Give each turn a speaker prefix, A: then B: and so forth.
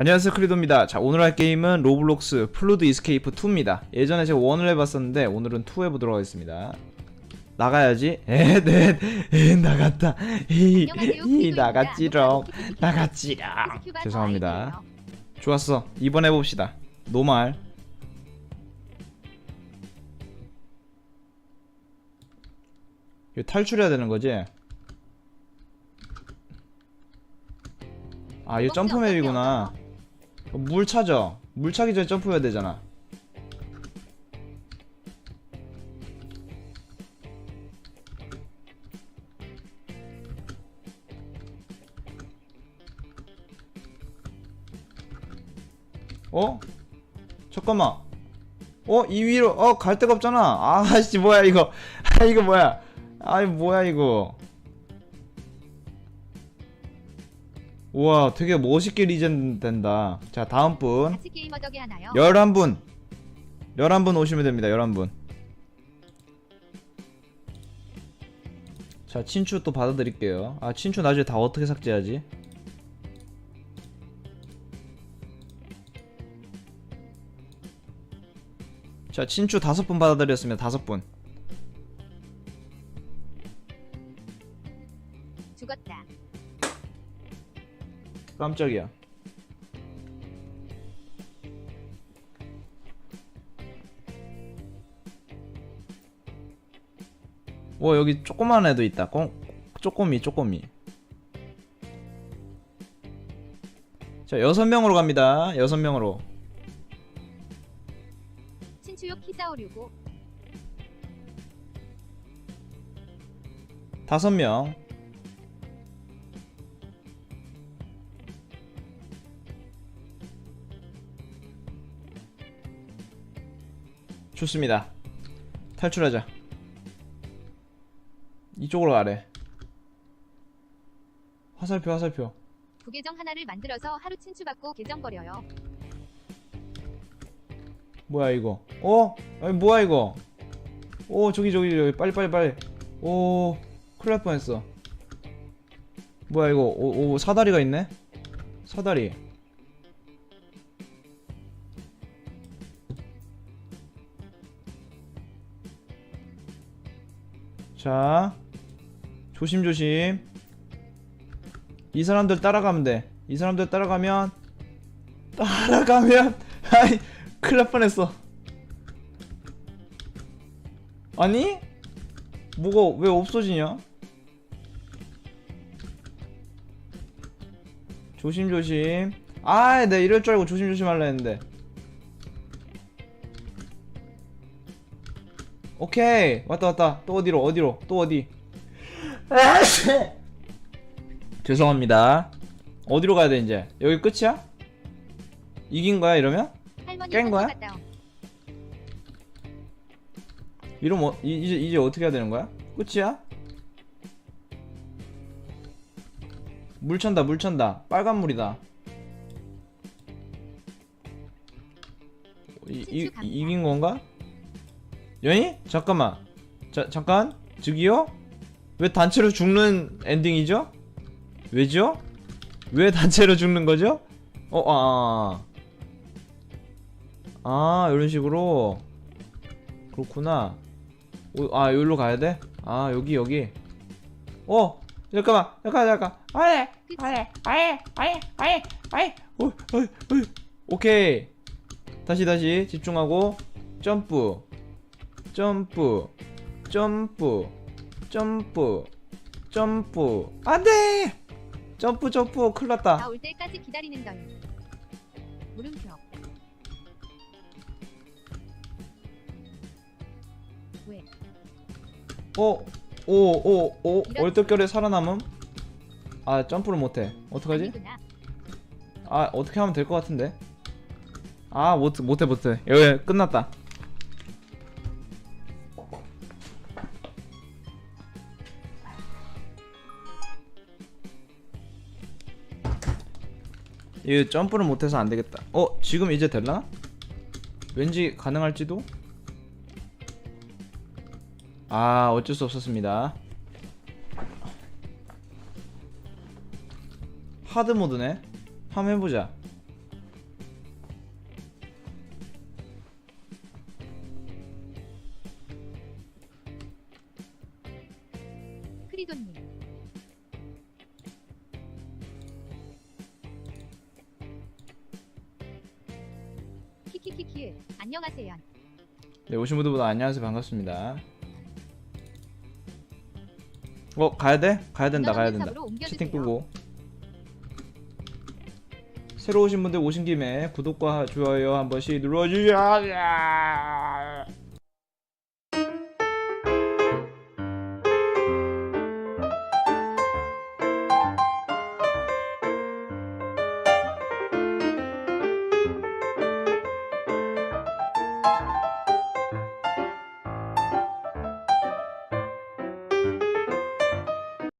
A: 안녕하세요 크리도입니다. 자 오늘 할 게임은 로블록스 플루드 이스케이프 2입니다. 예전에 제가 1을 해봤었는데 오늘은 2 해보도록 하겠습니다. 나가야지. 에네 에 나갔다. 이,
B: 안녕하세요,
A: 이. 나갔지롱. 나갔지롱. 죄송합니다. 좋았어. 이번 해봅시다. 노말. 이거 탈출해야 되는 거지? 아 이거 점프 맵이구나 물 찾아 물 차기 전에 점프해야 되잖아 어? 잠깐만 어? 이 위로 어? 갈 데가 없잖아 아씨 뭐야 이거 아 이거 뭐야 아이 뭐야 이거 우와 되게 멋있게 리젠 된다. 자 다음 분.
B: 같이 게이머 덕에 하나요?
A: 11분. 11분 오시면 됩니다 11분. 자 친추 또 받아드릴게요. 아 친추 나중에 다 어떻게 삭제하지? 자 친추 다섯 분 받아드렸습니다 다섯 분 깜짝이야. 와 여기 조그만 애도 있다. 꽁 쪼꼬미 쪼꼬미. 자 여섯 명으로 갑니다. 여섯 명으로.
B: 친추욕 키사오류고.
A: 다섯 명 좋습니다. 탈출하자. 이쪽으로 가래. 화살표 화살표.
B: 부계정 하나를 만들어서 하루 친추받고 계정거려요.
A: 뭐야 이거? 어? 아니 뭐야 이거? 오 저기 저기 저기 빨리 빨리 빨리. 오 큰일 날 뻔했어. 뭐야 이거? 오, 오 사다리가 있네? 사다리 자 조심조심. 이 사람들 따라가면 돼이 사람들 따라가면 따라가면 아이 큰일 날 뻔했어. 아니? 뭐가 왜 없어지냐? 조심조심. 아, 내 이럴 줄 알고 조심조심 할라 했는데 오케이 왔다 왔다 또 어디로 어디로 또 어디 아씨 죄송합니다 어디로 가야 돼 이제 여기 끝이야? 이긴 거야 이러면? 깬 거야? 이러면 어, 이- 이제 이제 어떻게 해야 되는 거야? 끝이야? 물 찬다 물 찬다 빨간 물이다 이, 이. 이긴 건가? 연이? 잠깐만 자 잠깐 저기요? 왜 단체로 죽는 엔딩이죠? 왜죠? 왜 단체로 죽는 거죠? 어, 아, 아, 아, 이런 식으로 그렇구나. 오, 아, 여기로 가야 돼? 아, 여기, 여기. 어, 잠깐만, 잠깐, 잠깐. 아예, 아예, 아예, 아예, 아예, 아예. 어, 어, 어. 오케이. 다시, 다시 집중하고 점프, 점프, 점프, 점프, 점프. 안돼. 점프, 점프. 큰일났다.
B: 나올 때까지 기다리는 덜. 물음표. 왜?
A: 어, 오, 오, 오, 얼떨결에 살아남음? 아, 점프를 못해. 어떡하지?
B: 아니구나.
A: 아, 어떻게 하면 될 것 같은데? 아, 못, 못해, 못해. 여기 끝났다. 이 점프를 못해서 안 되겠다. 어, 지금 이제 될라? 왠지 가능할지도? 아, 어쩔 수 없었습니다. 하드 모드네. 한번 해보자.
B: 키키키키. 안녕하세요.
A: 네, 오신 분들보다 안녕하세요 반갑습니다. 어 가야 돼? 가야 된다 가야 된다. 채팅 끄고. 새로 오신 분들 오신 김에 구독과 좋아요 한 번씩 눌러주셔야.